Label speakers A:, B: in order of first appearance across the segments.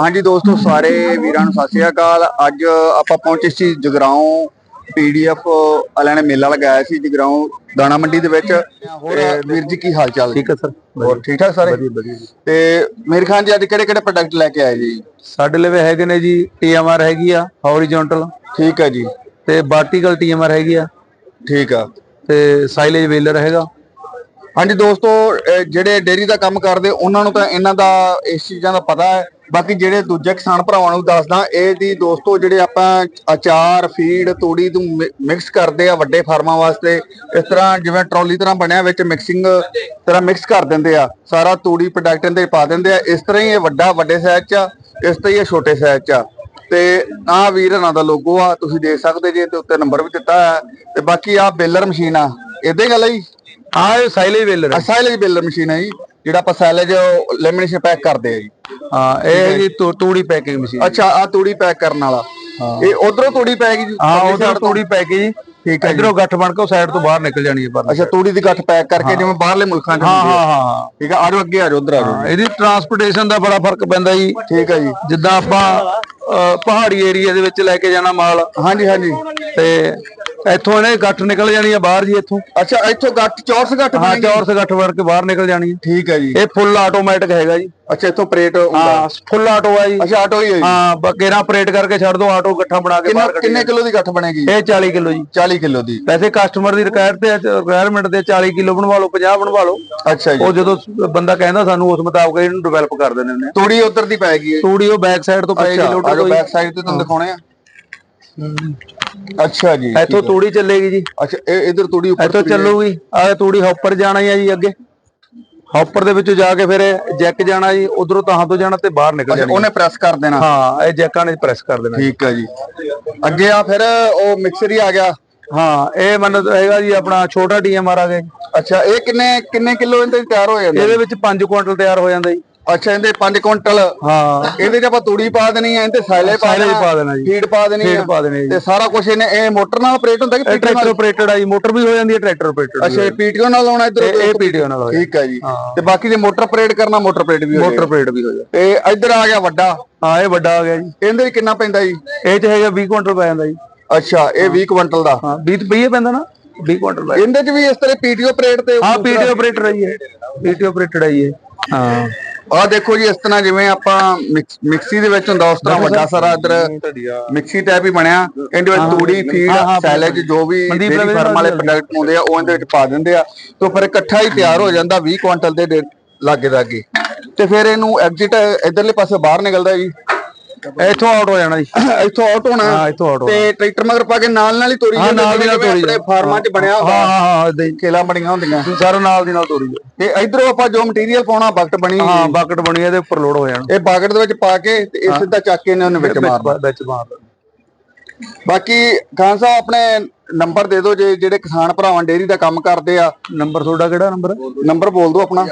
A: ਹਾਂਜੀ ਦੋਸਤੋ ਸਾਰੇ ਵੀਰਾਂ ਨੂੰ ਸਤਿ ਸ਼੍ਰੀ ਅਕਾਲ। ਅੱਜ ਆਪਾਂ ਪਹੁੰਚੇ ਸੀ ਜਗਰਾਉਂ ਪੀਡੀਐਫ ਵਾਲਿਆਂ ਨੇ ਮੇਲਾ ਲਗਾਇਆ ਸੀ ਜਗਰਾਉਂ ਦਾਣਾ ਮੰਡੀ ਦੇ ਵਿੱਚ। ਤੇ ਵੀਰ ਜੀ ਕੀ ਹਾਲ ਚਾਲ?
B: ਠੀਕ ਹੈ ਸਰ।
A: ਹੋਰ ਠੀਕ ਠਾਕ ਸਾਰੇ?
B: ਵਧੀਆ ਵਧੀਆ ਜੀ।
A: ਤੇ ਮੇਰੇ ਖਾਨ ਜੀ ਅੱਜ ਕਿਹੜੇ ਕਿਹੜੇ ਪ੍ਰੋਡਕਟ ਲੈ ਕੇ ਆਏ ਜੀ?
B: ਸਾਡੇ ਲਵੇ ਹੈਗੇ ਨੇ ਜੀ ਟੀਐਮਆਰ ਹੈਗੀ ਆ ਹੌਰੀਜ਼ੌਂਟਲ
A: ਠੀਕ ਹੈ ਜੀ।
B: ਤੇ ਬਾਰਟੀਕਲ ਟੀਐਮਆਰ ਹੈਗੀ ਆ।
A: ਠੀਕ ਆ।
B: ਤੇ ਸਾਈਲੇਜ ਵੇਲਰ ਹੈਗਾ।
A: ਹਾਂਜੀ ਦੋਸਤੋ ਜਿਹੜੇ ਡੇਰੀ ਦਾ ਕੰਮ ਕਰਦੇ ਉਹਨਾਂ ਨੂੰ ਤਾਂ ਇਹਨਾਂ ਦਾ ਇਸ ਚੀਜ਼ਾਂ ਦਾ ਪਤਾ ਹੈ। ਬਾਕੀ ਜਿਹੜੇ ਦੂਜੇ ਕਿਸਾਨ ਭਰਾਵਾਂ ਨੂੰ ਦੱਸਦਾ ਇਹ ਦੀ ਦੋਸਤੋ ਜਿਹੜੇ ਆਪਾਂ ਅਚਾਰ ਫੀਡ ਤੂੜੀ ਨੂੰ ਮਿਕਸ ਕਰਦੇ ਆ ਵੱਡੇ ਫਾਰਮਾਂ ਵਾਸਤੇ ਇਸ ਤਰ੍ਹਾਂ ਜਿਵੇਂ ਟਰਾਲੀ ਤਰ੍ਹਾਂ ਬਣਿਆ ਵਿੱਚ ਮਿਕਸਿੰਗ ਤਰ੍ਹਾਂ ਮਿਕਸ ਕਰ ਦਿੰਦੇ ਆ ਸਾਰਾ ਤੂੜੀ ਪ੍ਰੋਡਕਟ ਇਹਦੇ ਪਾ ਦਿੰਦੇ ਆ ਇਸ ਤਰ੍ਹਾਂ ਹੀ ਇਹ ਵੱਡਾ ਵੱਡੇ ਸਾਈਜ਼ 'ਚ ਆ, ਇਸ ਤਰ੍ਹਾਂ ਹੀ ਇਹ ਛੋਟੇ ਸਾਈਜ਼ 'ਚ ਆ। ਤੇ ਆ ਵੀਰ ਹਣਾ ਦਾ ਲੋਗੋ ਆ ਤੁਸੀਂ ਦੇਖ ਸਕਦੇ ਜੇ ਤੇ ਉੱਤੇ ਨੰਬਰ ਵੀ ਦਿੱਤਾ ਹੈ ਤੇ ਬਾਕੀ ਆ ਬੇਲਰ ਮਸ਼ੀਨ ਆ ਇਦਾਂ ਗੱਲ ਆ ਜੀ
B: ਹਾਂ ਇਹ ਸਾਈਲੇਜ ਵੇਲਰ ਹੈ
A: ਸਾਈਲੇਜ ਬੇਲਰ ਮਸ਼ੀਨ ਹੈ ਜੀ। ਜਿਹੜਾ ਆਪਾਂ ਸਾਈਲੇਜ ਲੈਮੀਨੇਸ਼ਨ ਪੈਕ ਕਰਦੇ ਆ ਜੀ।
B: ਹਾਂ ਇਹ ਜੀ ਤੂ- ਤੂੜੀ ਪੈਕਿੰਗ ਮਸ਼ੀਨ
A: ਅੱਛਾ ਆ ਤੂੜੀ ਪੈਕ ਕਰਨ ਵਾਲਾ। ਇਹ ਉਧਰੋਂ ਤੂੜੀ ਪੈ ਗਈ ਜੀ?
B: ਹਾਂ
A: ਤੋਂ?
B: ਤੂੜੀ ਪੈਕ ਜੀ।
A: ਠੀਕ ਹੈ ਜੀ।
B: ਇਧਰੋਂ ਗੱਠ ਬਣ ਕੇ ਉਹ ਸਾਈਡ ਤੋਂ ਬਾਹਰ ਨਿਕਲ ਜਾਣੀ ਹੈ ਪਰ।
A: ਅੱਛਾ ਤੂੜੀ ਦੀ ਗੱਠ ਪੈਕ ਕਰਕੇ ਜਿਵੇਂ ਬਾਹਰਲੇ ਮੁਲਕਾਂ 'ਚ
B: ਹਾਂ
A: ਹੁੰਦੀ
B: ਹਾਂ। ਹਾਂ
A: ਠੀਕ ਆ ਆਜੋ ਅੱਗੇ ਆਜੋ ਉਧਰ ਆਜੋ
B: ਹਾਂ, ਇਹਦੀ ਟਰਾਂਸਪੋਰਟੇਸ਼ਨ ਦਾ ਬੜਾ ਫ਼ਰਕ ਪੈਂਦਾ ਜੀ।
A: ਠੀਕ ਹੈ ਜੀ।
B: ਜਿੱਦਾਂ ਆਪਾਂ ਅਹ, ਪਹਾੜੀ ਏਰੀਆ ਦੇ ਵਿੱਚ ਲੈ ਕੇ ਜਾਣਾ ਮਾਲ।
A: ਹਾਂਜੀ ਹਾਂਜੀ।
B: ਤੇ ਇੱਥੋਂ ਇਹਨੇ ਗੱਠ ਨਿਕਲ ਜਾਣੀ ਆ ਬਾਹਰ ਜੀ ਇੱਥੋਂ।
A: ਅੱਛਾ ਇੱਥੋਂ ਗੱਠ ਚੌਰਸ ਗੱਠ
B: ਹਾਂ
A: ਬਣੇਗੀ?
B: ਚੌਰਸ ਗੱਠ ਵੜ ਕੇ ਬਾਹਰ ਨਿਕਲ ਜਾਣੀ ਹੈ
A: ਠੀਕ ਹੈ ਜੀ।
B: ਇਹ ਫੁੱਲ ਆਟੋਮੈਟਿਕ ਹੈਗਾ ਜੀ।
A: ਅੱਛਾ ਇੱਥੋਂ ਪ੍ਰੇਟ
B: ਹਾਂ ਫੁੱਲ ਆਟੋ ਆ ਜੀ।
A: ਅੱਛਾ ਆਟੋ ਹੀ ਹੈ ਜੀ।
B: ਹਾਂ ਬਕੇਰਾ ਆਪਰੇਟ ਕਰਕੇ ਛੱਡ ਦੋ ਆਟੋ ਗੱਠਾ ਬਣਾ ਕੇ
A: ਕਿੰਨਾ
B: ਬਾਹਰ ਕੱਢੀ
A: ਕਿੰਨੇ ਕਿਲੋ ਦੀ ਗੱਠ ਬਣੇਗੀ?
B: ਇਹ 40 ਕਿਲੋ ਜੀ।
A: 40 ਕਿਲੋ ਦੀ।
B: ਵੈਸੇ ਕਸਟਮਰ ਦੀ ਰਿਕੁਆਇਰ ਤੇ ਰਿਕੁਆਇਰਮੈਂਟ ਦੇ 40 ਕਿਲੋ ਬਣਵਾ ਲਓ 50 ਬਣਵਾ ਲਓ।
A: ਅੱਛਾ ਜੀ।
B: ਉਹ ਜਦੋਂ ਬੰਦਾ ਕਹਿੰਦਾ ਸਾਨੂੰ ਉਸ ਮੁਤਾਬਕ ਇਹਨੂੰ ਡਿਵੈਲਪ ਕਰ ਦਿੰਦੇ ਨੇ
A: ਤੂੜੀ ਉਧਰ ਦੀ ਪੈ ਗਈ ਹੈ।
B: ਤੂੜੀ ਉਹ ਬੈਕ ਸਾਈਡ ਤੋਂ ਪਏਗੀ
A: ਅੱਛਾ
B: ਲੋਡਰ
A: ਆਜੋ
B: ਤੋਂ
A: ਬੈਕ ਸਾਈਡ ਤੇ ਤੁਹਾਨੂੰ ਦਿਖਾਉਣੇ ਆ। ਅੱਛਾ ਜੀ
B: ਇੱਥੋਂ ਤੂੜੀ ਚੱਲੇਗੀ ਜੀ।
A: ਅੱਛਾ ਇਹ ਇਧਰ ਤੂੜੀ ਉੱਪਰ
B: ਇੱਥੋਂ ਚੱਲੂਗੀ ਆਹ ਤੂੜੀ ਹੌਪਰ ਜਾਣਾ ਹੀ ਆ ਜੀ ਅੱਗੇ। ਹੌਪਰ ਦੇ ਵਿੱਚੋਂ ਜਾ ਕੇ ਫਿਰ ਜੈਕ ਜਾਣਾ ਜੀ ਉਧਰੋਂ ਤਾਹਾਂ ਤੋਂ ਜਾਣਾ ਤੇ ਬਾਹਰ ਨਿਕਲ ਜਾਣੀ
A: ਉਹਨੇ ਪ੍ਰੈਸ ਕਰ ਦੇਣਾ।
B: ਹਾਂ ਇਹ ਜੈਕਾਂ ਨੇ ਪ੍ਰੈਸ ਕਰ ਦੇਣਾ
A: ਠੀਕ ਹੈ ਜੀ। ਅੱਗੇ ਆ ਫਿਰ ਉਹ ਮਿਕਸਰ ਹੀ ਆ ਗਿਆ।
B: ਹਾਂ ਇਹ ਮੰਨ ਹੈਗਾ ਜੀ ਆਪਣਾ ਛੋਟਾ ਡੀਐਮਆਰ ਆ ਗਿਆ
A: ਅੱਛਾ ਇਹ ਕਿੰਨੇ ਕਿੰਨੇ ਕਿਲੋ ਇਹਦੇ ਤਿਆਰ ਹੋ ਜਾਂਦਾ
B: ਇਹਦੇ ਵਿੱਚ 5 ਕੁਇੰਟਲ ਤਿਆਰ ਹੋ ਜਾਂਦਾ ਜੀ।
A: ਅੱਛਾ ਇਹਦੇ 5 ਕੁਇੰਟਲ।
B: ਹਾਂ।
A: ਇਹਦੇ ਚ ਆਪਾਂ ਤੂੜੀ ਪਾ ਦੇਣੀ ਹੈ ਇਹਦੇ ਸਾਇਲੇ ਪਾ ਦੇਣਾ
B: ਪਾ ਦੇਣਾ ਜੀ।
A: ਫੀਡ ਪਾ ਦੇਣੀ
B: ਫੀਡ ਪਾ ਦੇਣੀ ਜੀ।
A: ਤੇ ਸਾਰਾ ਕੁਝ ਇਹਨੇ ਇਹ ਮੋਟਰ ਨਾਲ ਆਪਰੇਟ ਹੁੰਦਾ ਕਿ ਪੀਟੀਓ
B: ਟਰੈਕਟਰ
A: ਨਾਲ
B: ਆਪਰੇਟਡ ਆ ਜੀ ਮੋਟਰ ਵੀ ਹੋ ਜਾਂਦੀ ਹੈ ਟਰੈਕਟਰ ਆਪਰੇਟਡ
A: ਅੱਛਾ ਇਹ ਪੀਟੀਓ ਨਾਲ ਲਾਉਣਾ ਇਧਰ
B: ਇਹ ਪੀਡੀਓ ਨਾਲ
A: ਠੀਕ ਹੈ ਜੀ। ਤੇ ਬਾਕੀ ਜੇ ਮੋਟਰ ਆਪਰੇਟ ਕਰਨਾ ਮੋਟਰ ਆਪਰੇਟ ਵੀ ਹੋ
B: ਮੋਟਰ ਆਪਰੇਟ ਵੀ ਹੋ ਜਾਂਦਾ
A: ਤੇ ਇੱਧਰ ਆ ਗਿਆ ਵੱਡਾ।
B: ਹਾਂ ਇਹ ਵੱਡਾ ਆ ਗਿਆ ਜੀ।
A: ਇਹਦੇ ਵਿੱਚ ਕਿੰਨਾ ਪੈਂਦਾ ਜੀ?
B: ਇਹ ਚ ਹੈਗਾ 20 ਕੁਇੰਟਲ ਪੈ ਜਾਂਦਾ ਜੀ।
A: ਅੱਛਾ ਇਹ 20 ਕੁਇੰਟਲ ਦਾ।
B: ਹਾਂ 20 20 ਪੈਂਦਾ ਨਾ? 20 ਕੁਇੰਟਲ ਪੈ
A: ਇਹਦੇ ਚ ਵੀ ਇਸ ਤਰ੍ਹਾਂ ਪੀਟੀਓ ਆਪਰੇਟ ਤੇ
B: ਹਾਂ ਪੀਡੀਓ ਆਪਰੇਟਰ ਹੈ। ਜੀ ਇਹ ਪੀਡੀਓ ਆਪਰੇਟਡ ਹੈ। ਜੀ ਹਾਂ।
A: ਆਹ ਦੇਖੋ ਜੀ ਇਸ ਤਰ੍ਹਾਂ ਜਿਵੇਂ ਆਪਾਂ ਮਿਕਸ- ਮਿਕਸੀ ਦੇ ਵਿੱਚ ਹੁੰਦਾ ਉਸ ਤਰ੍ਹਾਂ ਵੱਡਾ ਸਾਰਾ ਇੱਧਰ ਮਿਕਸੀ ਟਾਈਪ ਹੀ ਬਣਿਆ। ਇਹਦੇ ਵਿੱਚ ਤੂੜੀ ਫੀਡ
B: ਹਾਂ, ਹਾਂ,
A: ਸੈਲੇਜ ਜੋ ਵੀ
B: ਮਨਦੀਪ
A: ਡੇਰੀ
B: ਰਵੀ
A: ਫਾਰਮ ਵਾਲੇ
B: ਨਾਲ
A: ਪ੍ਰੋਡਕਟ ਹੁੰਦੇ ਆ ਉਹ ਇਹਦੇ ਵਿੱਚ ਪਾ ਦਿੰਦੇ ਆ। ਤੋਂ ਫਿਰ ਇਕੱਠਾ ਹੀ ਤਿਆਰ ਹੋ ਜਾਂਦਾ 20 ਕੁਇੰਟਲ ਦੇ ਡੇ- ਲਾਗੇ ਲਾਗੇ ਤੇ ਫਿਰ ਇਹਨੂੰ ਐਗਜ਼ਿਟ ਇਧਰਲੇ ਪਾਸੇ ਬਾਹਰ ਨਿਕਲਦਾ ਜੀ।
B: ਇੱਥੋਂ ਆਊਟ ਹੋ ਜਾਣਾ ਜੀ।
A: ਇੱਥੋਂ ਆਊਟ ਹੋਣਾ।
B: ਹਾਂ ਇੱਥੋਂ ਆਊਟ
A: ਤੇ ਟਰੈਕਟਰ ਮਗਰ ਪਾ ਕੇ ਨਾਲ ਨਾਲ ਹੀ ਤੋਰੀ
B: ਹਾਂ ਨਾਲ ਦੀ ਨਾਲ ਤੋੜੀ
A: ਆਪਣੇ ਫਾਰਮਾਂ 'ਚ ਬਣਿਆ ਹੁੰਦਾ
B: ਹਾਂ ਹਾਂ ਹੀ
A: ਖੇਲਾ ਬਣੀਆਂ ਹੁੰਦੀਆਂ।
B: ਸਾਰਾ ਨਾਲ ਦੀ ਨਾਲ ਜਾਓ।
A: ਤੇ ਇਧਰੋਂ ਆਪਾਂ ਜੋ ਮਟੀਰੀਅਲ ਪਾਉਣਾ ਬਕਟ ਬਣੀ
B: ਹਾਂ ਬਾਕਟ ਬਣੀ ਇਹਦੇ ਉੱਪਰ ਲੋਡ ਹੋ ਜਾਣਾ।
A: ਇਹ ਬਾਕਟ ਦੇ ਵਿੱਚ ਪਾ ਕੇ ਤੇ ਇਹ ਸਿੱਧਾ ਚੱਕ ਕੇ ਇਹਨਾਂ ਨੂੰ ਵਿੱਚ ਮਾਰਨਾ।
B: ਵਿੱਚ ਵਿੱਚ ਮਾਰ ਦੇਣਾ।
A: ਬਾਕੀ ਖਾਨ ਸਾਹਿਬ ਆਪਣੇ ਨੰਬਰ ਦੇ ਦਿਓ ਜੇ ਜਿਹੜੇ ਕਿਸਾਨ ਭਰਾਵਾਂ ਡੇਰੀ ਦਾ ਕੰਮ ਕਰਦੇ ਆ।
B: ਨੰਬਰ ਤੁਹਾਡਾ ਕਿਹੜਾ ਨੰਬਰ?
A: ਨੰਬਰ ਬੋਲ ਦਿਓ ਆਪਣਾ।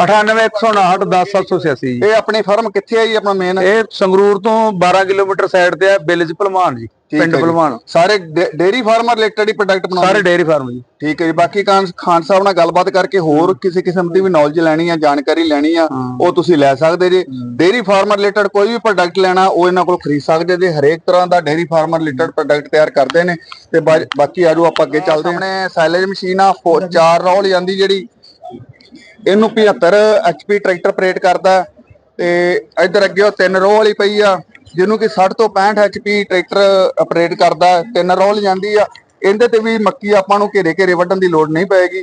B: 9819610786 ਜੀ
A: ਇਹ ਆਪਣੀ ਫਰਮ ਕਿੱਥੇ ਆ ਜੀ ਆਪਣਾ ਮੇਨ
B: ਇਹ ਸੰਗਰੂਰ ਤੋਂ 12 ਕਿਲੋਮੀਟਰ ਸਾਈਡ ਤੇ ਹੈ ਵਿਲੇਜ ਭਲਵਾਨ ਜੀ ਪਿੰਡ ਭਲਵਾਨ।
A: ਸਾਰੇ ਡੇਰੀ ਫਾਰਮਰ ਰਿਲੇਟਡ ਹੀ ਪ੍ਰੋਡਕਟ ਬਣਾਉਂਦੇ?
B: ਸਾਰੇ ਡੇਅਰੀ ਫਾਰਮ ਜੀ।
A: ਠੀਕ ਹੈ ਜੀ। ਬਾਕੀ ਖਾਨ ਖਾਨ ਸਾਹਿਬ ਨਾਲ ਗੱਲਬਾਤ ਕਰਕੇ ਹੋਰ ਕਿਸੇ ਕਿਸਮ ਦੀ ਵੀ ਨੌਲੇਜ ਲੈਣੀ ਆ ਜਾਣਕਾਰੀ ਲੈਣੀ ਆ ਉਹ ਤੁਸੀਂ ਲੈ ਸਕਦੇ ਜੇ। ਡੇਰੀ ਫਾਰਮਰ ਰਿਲੇਟਡ ਕੋਈ ਵੀ ਪ੍ਰੋਡਕਟ ਲੈਣਾ ਉਹ ਇਹਨਾਂ ਕੋਲ ਖਰੀਦ ਸਕਦੇ ਜੇ। ਹਰੇਕ ਤਰ੍ਹਾਂ ਦਾ ਡੇਰੀ ਫਾਰਮਰ ਰਿਲੇਟਡ ਪ੍ਰੋਡਕਟ ਤਿਆਰ ਕਰਦੇ ਨੇ ਤੇ ਬਾਕੀ ਆਜੋ ਆਪਾਂ ਅੱਗੇ ਚੱਲਦੇ ਹਾਂ। ਆਪਣੇ ਸਾਈਲੇਜ ਮਸ਼ੀਨ ਆ ਚਾਰ ਰੋਲ ਜਾਂਦੀ ਜਿਹੜੀ। ਇਹਨੂੰ 75 ਐਚਪੀ ਟਰੈਕਟਰ ਆਪਰੇਟ ਕਰਦਾ ਤੇ ਇੱਧਰ ਅੱਗੇ ਉਹ ਤਿੰਨ ਰੋਹ ਵਾਲੀ ਪਈ ਆ ਜਿਹਨੂੰ ਕਿ 60 ਤੋਂ 65 ਐਚਪੀ ਟਰੈਕਟਰ ਆਪਰੇਟ ਕਰਦਾ ਤਿੰਨ ਰੋਲ ਜਾਂਦੀ ਆ। ਇਹਦੇ ਤੇ ਵੀ ਮੱਕੀ ਆਪਾਂ ਨੂੰ ਘੇਰੇ ਘੇਰੇ ਵੱਢਣ ਦੀ ਲੋੜ ਨਹੀਂ ਪਏਗੀ।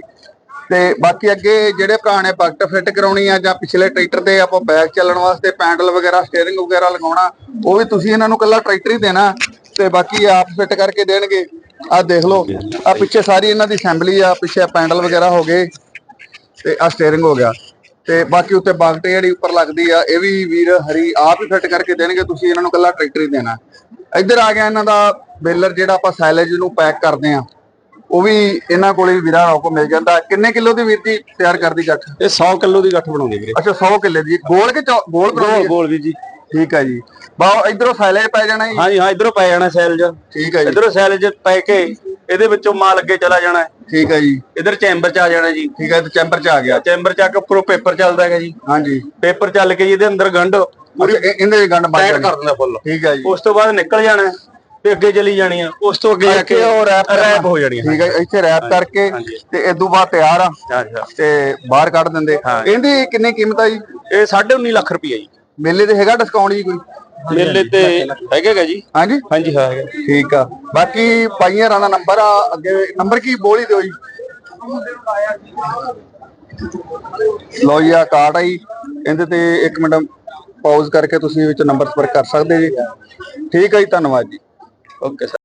A: ਤੇ ਬਾਕੀ ਅੱਗੇ ਜਿਹੜੇ ਭਰਾ ਨੇ ਬਕਟ ਫਿੱਟ ਕਰਾਉਣੀ ਆ ਜਾਂ ਪਿਛਲੇ ਟਰੈਕਟਰ ਦੇ ਆਪਾਂ ਬੈਕ ਚੱਲਣ ਵਾਸਤੇ ਪੈਂਡਲ ਵਗੈਰਾ ਸਟੀਅਰਿੰਗ ਵਗੈਰਾ ਲਗਾਉਣਾ ਉਹ ਵੀ ਤੁਸੀਂ ਇਹਨਾਂ ਨੂੰ ਕੱਲਾ ਟਰੈਕਟਰ ਹੀ ਦੇਣਾ। ਤੇ ਬਾਕੀ ਆਪ ਫਿੱਟ ਕਰਕੇ ਦੇਣਗੇ। ਆਹ ਦੇਖ ਲਓ ਆ ਪਿੱਛੇ ਸਾਰੀ ਇਹਨਾਂ ਦੀ ਅਸੈਂਬਲੀ ਆ ਪਿੱਛੇ ਪੈਂਡਲ ਵਗੈਰਾ ਹੋ ਗਏ ਤੇ ਆ ਸਟੀਅਰਿੰਗ ਹੋ ਗਿਆ। ਤੇ ਬਾਕੀ ਉੱਤੇ ਬਾਗਟ ਜਿਹੜੀ ਉੱਪਰ ਲੱਗਦੀ ਆ ਇਹ ਵੀ ਵੀਰ ਹਰੀ ਆਪ ਹੀ ਫਿੱਟ ਕਰਕੇ ਦੇਣਗੇ ਤੁਸੀਂ ਇਹਨਾਂ ਨੂੰ ਕੱਲਾ ਟਰੈਕਟਰ ਹੀ ਦੇਣਾ। ਇੱਧਰ ਆ ਗਿਆ ਇਹਨਾਂ ਦਾ ਬੇਲਰ ਜਿਹੜਾ ਆਪਾਂ ਸਾਈਲੇਜ ਨੂੰ ਪੈਕ ਕਰਦੇ ਆ। ਉਹ ਵੀ ਇਹਨਾਂ ਕੋਲੇ ਵੀ ਵੀਰਾਂ ਕੋ ਮਿਲ ਜਾਂਦਾ। ਕਿੰਨੇ ਕਿਲੋ ਦੀ ਵੀਰ ਦੀ ਤਿਆਰ ਕਰਦੀ ਗੱਠ?
B: ਇਹ 100 ਕਿਲੋ ਦੀ ਗੱਠ ਬਣਾਉਂਦੇ ਵੀਰੇ।
A: ਅੱਛਾ 100 ਕਿੱਲੇ ਦੀ। ਗੋਲ ਕੇ ਗੋਲ ਬਣਾਉਣੀ ਹੈ?
B: ਗੋਲ ਵੀ ਜੀ।
A: ਠੀਕ ਹੈ ਜੀ। ਬਾਓ ਇਧਰੋਂ ਸਾਈਲੇਜ ਪੈ ਜਾਣਾ ਜੀ।
B: ਹਾਂਜੀ ਹਾਂ ਇਧਰੋਂ ਪੈ ਜਾਣਾ ਸੈਲਜ
A: ਠੀਕ ਹੈ ਜੀ।
B: ਇਧਰੋਂ ਸੈਲਜ ਪੈ ਕੇ ਇਹਦੇ ਵਿੱਚੋਂ ਮਾਲ ਅੱਗੇ ਚਲਾ ਜਾਣਾ।
A: ਠੀਕ ਹੈ ਜੀ।
B: ਇਧਰ ਚੈਂਬਰ ਚ ਆ ਜਾਣਾ ਜੀ।
A: ਠੀਕ ਹੈ ਤੇ ਚੈਂਬਰ ਚ ਆ ਗਿਆ।
B: ਚੈਂਬਰ ਚ ਆ ਕੇ ਉੱਪਰੋਂ ਪੇਪਰ ਚੱਲਦਾ ਹੈਗਾ ਜੀ।
A: ਹਾਂਜੀ।
B: ਪੇਪਰ ਚੱਲ ਕੇ ਜੀ ਇਹਦੇ ਅੰਦਰ ਗੰਢ
A: ਪੂਰੀ ਇਹਦੇ ਗੰਢ ਬੰਦ
B: ਕਰ ਦਿੰਦਾ ਫੁੱਲ।
A: ਠੀਕ ਹੈ ਜੀ।
B: ਉਸ ਤੋਂ ਬਾਅਦ ਨਿਕਲ ਜਾਣਾ ਤੇ ਅੱਗੇ ਚਲੀ ਜਾਣੀ ਆ। ਉਸ ਤੋਂ ਅੱਗੇ ਜਾ ਕੇ
A: ਉਹ ਰੈਪ
B: ਰੈਪ ਹੋ ਜਾਣੀ
A: ਠੀਕ ਹੈ ਇੱਥੇ ਰੈਪ ਕਰਕੇ। ਤੇ ਇਦੋਂ ਬਾਅਦ ਤਿਆਰ ਆ ਤੇ ਬਾਹਰ ਕੱਢ ਦਿੰਦੇ। ਇਹਦੀ ਕਿੰਨੀ ਕੀਮਤ ਆ ਜੀ?
B: ਇਹ 19.5 ਲੱਖ ਰੁਪਈਆ ਜੀ।
A: ਮੇਲੇ ਤੇ ਹੈਗਾ ਡਿਸਕਾਊਂਟ ਜੀ ਕੋਈ?
B: ਮੇਲੇ ਤੇ ਹੈਗਾਗਾ ਜੀ।
A: ਹਾਂਜੀ?
B: ਹਾਂਜੀ ਹਾਂ ਹੈਗਾ।
A: ਠੀਕ ਆ। ਬਾਕੀ ਪਾਈਆਂ ਰਾਂ ਦਾ ਨੰਬਰ ਆ ਅੱਗੇ ਨੰਬਰ ਕੀ ਬੋਲ ਹੀ ਦਿਓ ਜੀ? ਲੋ ਜੀ ਆ ਕਾਰਡ ਆ ਜੀ। ਇਹਦੇ ਤੇ 1 ਮਿੰਟ ਪਾਜ਼ ਕਰਕੇ ਤੁਸੀਂ ਵਿੱਚ ਨੰਬਰ ਸੰਪਰਕ ਕਰ ਸਕਦੇ ਜੀ। ਠੀਕ ਹੈ ਜੀ ਧੰਨਵਾਦ ਜੀ। ਓਕੇ